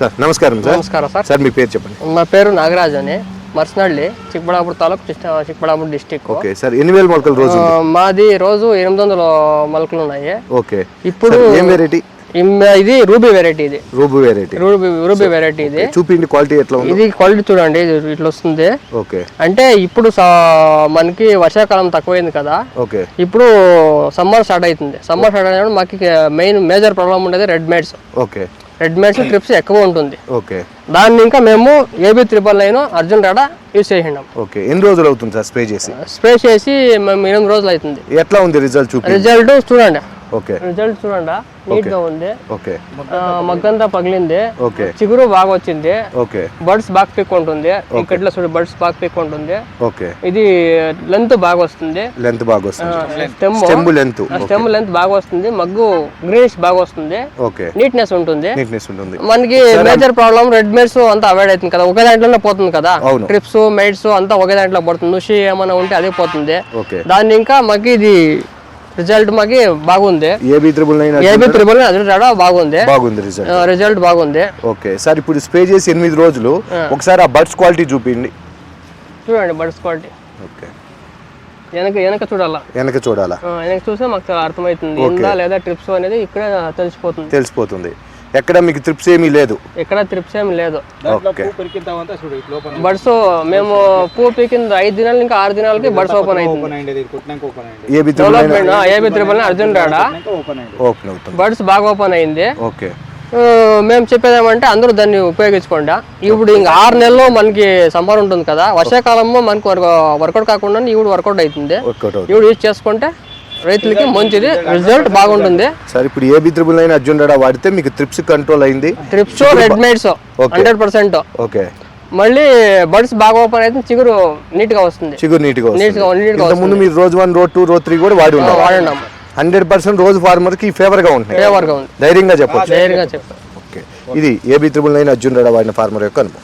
Sir నమస్కారం sir. నమస్కారం sir. Sir మీ పేరు చెప్పండి. నా పేరు నాగరాజ్ అని. మర్సనల్లి చిక్కబడాపూర్ తాలూకు చిక్కబడాపూర్ డిస్టిక్ ఓకే సార్ ఎన్ని వేల మొలకలు రోజు మాది రోజు ఎనిమిది వందల మొలకలు ఉన్నాయి. ఓకే. ఇప్పుడు ఏం వెరైటీ ఇది రూబీ వెరైటీ ఇది. Ruby variety Ruby Ruby variety ఇది. చూపిండి క్వాలిటీ ఎట్లా ఉంది. ఇది క్వాలిటీ చూడండి ఇట్లా వస్తుంది. ఓకే. అంటే ఇప్పుడు మనకి వర్షాకాలం తక్కువైంది కదా. ఓకే. ఇప్పుడు సమ్మర్ స్టార్ట్ అవుతుంది. సమ్మర్ స్టార్ట్ అయినప్పుడు మాకు మెయిన్ మేజర్ ప్రాబ్లం ఉండేది red mites okay. Red mites thrips ఎక్కువ ఉంటుంది. ఓకే. దాన్ని ఇంకా మేము ఏబీ త్రిబల్ నైన్ అర్జున్ రాడా యూజ్ చేసినాం ఓకే. ఎన్ని రోజులు అవుతుంది సార్ స్ప్రే చేసి? స్ప్రే చేసి మేము ఎనిమిది రోజులు అవుతుంది. ఎట్లా ఉంది రిజల్ట్ చూపి రిజల్ట్ చూడండి. రిజల్ట్ చూడండి? నీట్గా ఉంది. మగ్గంతా పగిలింది. ఓకే. చిగురు బాగా వచ్చింది. ఓకే. బర్డ్స్ బాగా పిక్ ఉంటుంది. ఇక్కడ చూడు బర్డ్స్ బాగా పిక్ ఉంటుంది. ఓకే. ఇది లెంత్ బాగా వస్తుంది. లెంత్ బాగా వస్తుంది. Stem length. Stem length. బాగా వస్తుంది. మగ్గు గ్రీనిష్ బాగా వస్తుంది. ఓకే. నీట్నెస్ ఉంటుంది. నీట్నెస్ ఉంటుంది. మనకి మేజర్ ప్రాబ్లం రెడ్ మేడ్స్ అంతా అవాయిడ్ అవుతుంది కదా. ఒకే దాంట్లోనే పోతుంది కదా. ట్రిప్స్ మెయిడ్స్ అంతా ఒకే దాంట్లో పడుతుంది. నుషి ఏమైనా ఉంటే అదే పోతుంది. ఓకే. దాన్ని ఇంకా మాకు ఇది రిజల్ట్ మాకి బాగుంది. AB triple nine AB triple అది రాడా బాగుంది. బాగుంది రిజల్ట్ రిజల్ట్ బాగుంది. ఓకే సార్ ఇప్పుడు స్ప్రే చేసి ఎనిమిది రోజులు ఒకసారి ఆ బర్డ్స్ క్వాలిటీ చూపిండి చూడండి బడ్స్ క్వాలిటీ ఓకే. వెనక వెనక చూడాలా? వెనక చూడాలా? ఆ, వెనక చూస్తే మాకు చాలా అర్థమవుతుంది. ఉందా లేదా ట్రిప్స్ అనేది ఇక్కడే తెలిసిపోతుంది. తెలిసిపోతుంది. ఎక్కడ మీకు త్రిప్స్ ఏమీ లేదు? ఎక్కడ ట్రిప్స్ ఏమి లేదు. బడ్స్ మేము పూ పీకింద ఐదు దినాలు ఇంకా ఆరు దినాలకి బడ్స్ ఓపెన్ అవుతుంది ఓపెన్ అయింది. ఏబీ ఏబీ అర్జున్ రాడా? ఓపెన్ అవుతుంది బడ్స్ బాగా ఓపెన్ అయింది. ఓకే. మేము చెప్పేదేమంటే అందరూ దాన్ని ఉపయోగించుకోండి. ఇప్పుడు ఇంకా ఆరు నెలలు మనకి సమ్మర్ ఉంటుంది కదా వర్షాకాలంలో మనకి వర్కౌట్ కాకుండా ఇప్పుడు వర్కౌట్ అవుతుంది. వర్కౌట్ అవుతుంది. ఇప్పుడు యూజ్ చేసుకుంటే రైతులకి మంచిది రిజల్ట్ బాగుంటుంది. సార్ ఇప్పుడు ఏబీ త్రిబుల్ నైన్ అర్జున్ రెడ్డా వాడితే మీకు త్రిప్స్ కంట్రోల్ అయింది. Thrips red mites hundred percent okay. మళ్ళీ బడ్స్ బాగా ఓపెన్ అయితే చిగురు నీట్గా వస్తుంది. చిగురు వస్తుంది. నీట్గా నీట్గా ఇంత ముందు మీరు రోజు వన్ రోజు టూ రోజు త్రీ కూడా వాడి ఉన్నారు వాడినాం హండ్రెడ్ పర్సెంట్ రోజు ఫార్మర్కి ఫేవర్గా ఉంటున్నాయి. ఫేవర్గా ఉంది. ధైర్యంగా చెప్పొచ్చు. ధైర్యంగా చెప్పాను ఓకే. ఇది ఏబీ త్రిబుల్ నైన్ అర్జున్ రెడ్డా వాడిన ఫార్మర్ యొక్క అనుభవం.